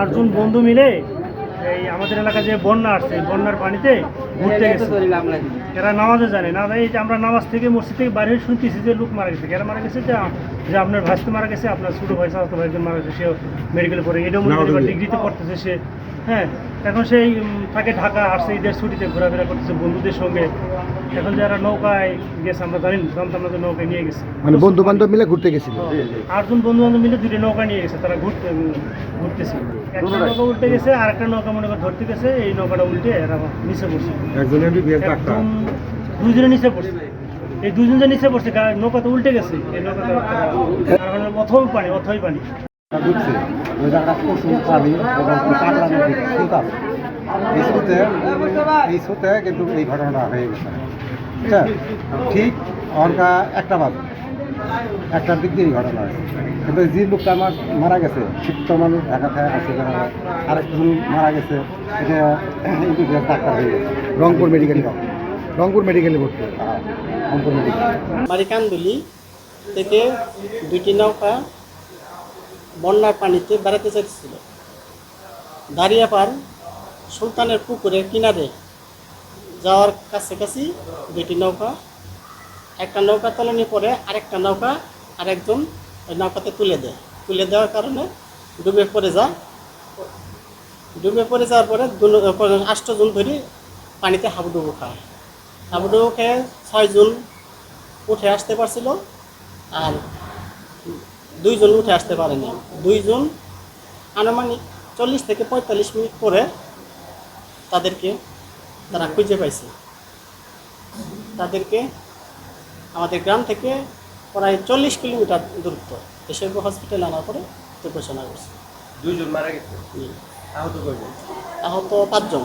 আটজন বন্ধু মিলে এই আমাদের এলাকায় যে বন্যা আসছে বন্যার পানিতে ঘুরতে গেছে। এরা নামাজে জানে না এই যে আমরা নামাজ থেকে মসজিদ থেকে বাইরে হয়ে শুনতেছি যে লোক মারা গেছে। এরা মারা গেছে যে যে আপনার ভাসতে মারা গেছে আপনার ছোটো ভাই সাহস ভাইজন মারা গেছে সে মেডিকেলে পড়ে এটাও মনে করি ডিগ্রিতে পড়তেছে সে। হ্যাঁ এখন সেই থাকে ঢাকা আসছে ঈদের ছুটিতে ঘোরাফেরা করতেছে বন্ধুদের সঙ্গে। এখন যারা নৌকায় গেছে আমরা জানি জানতাম না যে নৌকায় নিয়ে গেছে। মানে বন্ধু বান্ধব মিলে ঘুরতে গেছিল? আটজন বন্ধু বান্ধব মিলে দুটি নৌকা নিয়ে গেছে তারা ঘুরতে ঘুরতেছে। একটা নৌকা উল্টে গেছে আর একটা নৌকা মনে করে ধরতে গেছে এই নৌকাটা উল্টে এরা নিচে পড়ছে। একজন এমবিবিএস একদম দুজনে নিচে পড়ছে। এই দুজন যে নিচে পড়ছে নৌকা তো উল্টে গেছে। এই নৌকা অথই পানি অথই পানি। ঢুকছে ওই জায়গাটা প্রচুর পানি এবং কাঁকড়া নদী এই স্রোতে এই স্রোতে কিন্তু এই ঘটনাটা হয়ে গেছে। বুঝছেন ঠিক অনকা একটা বাজে। একটার দিক দিয়ে এই ঘটনা হয়েছে। কিন্তু যে লোকটা আমার মারা গেছে সুস্থ মানুষ, ঢাকা থেকে আছে আরেকজন মারা গেছে, এটা ডাক্তার হয়ে গেছে। রংপুর মেডিকেল রংপুর মেডিকেলে ভর্তি রংপুর মেডিকেল। মারিকান্দুলি থেকে দুইটি নৌকা বন্যার পানিতে বেড়াতে চাইছিল। দাঁড়িয়াপাড় সুলতানের পুকুরের কিনারে যাওয়ার কাছাকাছি দুইটি নৌকা, একটা নৌকা তলনি পরে আরেকটা নৌকা আরেকজন ওই নৌকাতে তুলে দেয়। তুলে দেওয়ার কারণে ডুবে পড়ে যায়। ডুবে পড়ে যাওয়ার পরে আষ্টজন ধরে পানিতে হাবুডুবু খায়। হাবুডুবু খেয়ে ছয়জন উঠে আসতে পারছিল আর দুইজন উঠে আসতে পারেনি। দুইজন আনুমানিক চল্লিশ থেকে পঁয়তাল্লিশ মিনিট পরে তাদেরকে তারা খুঁজে পাইছে। তাদেরকে আমাদের গ্রাম থেকে প্রায় চল্লিশ কিলোমিটার দূরত্ব এসব হসপিটালে আনার পরে ঘোষণা করছে। দুইজন মারা গেছে। আহত আহত পাঁচজন।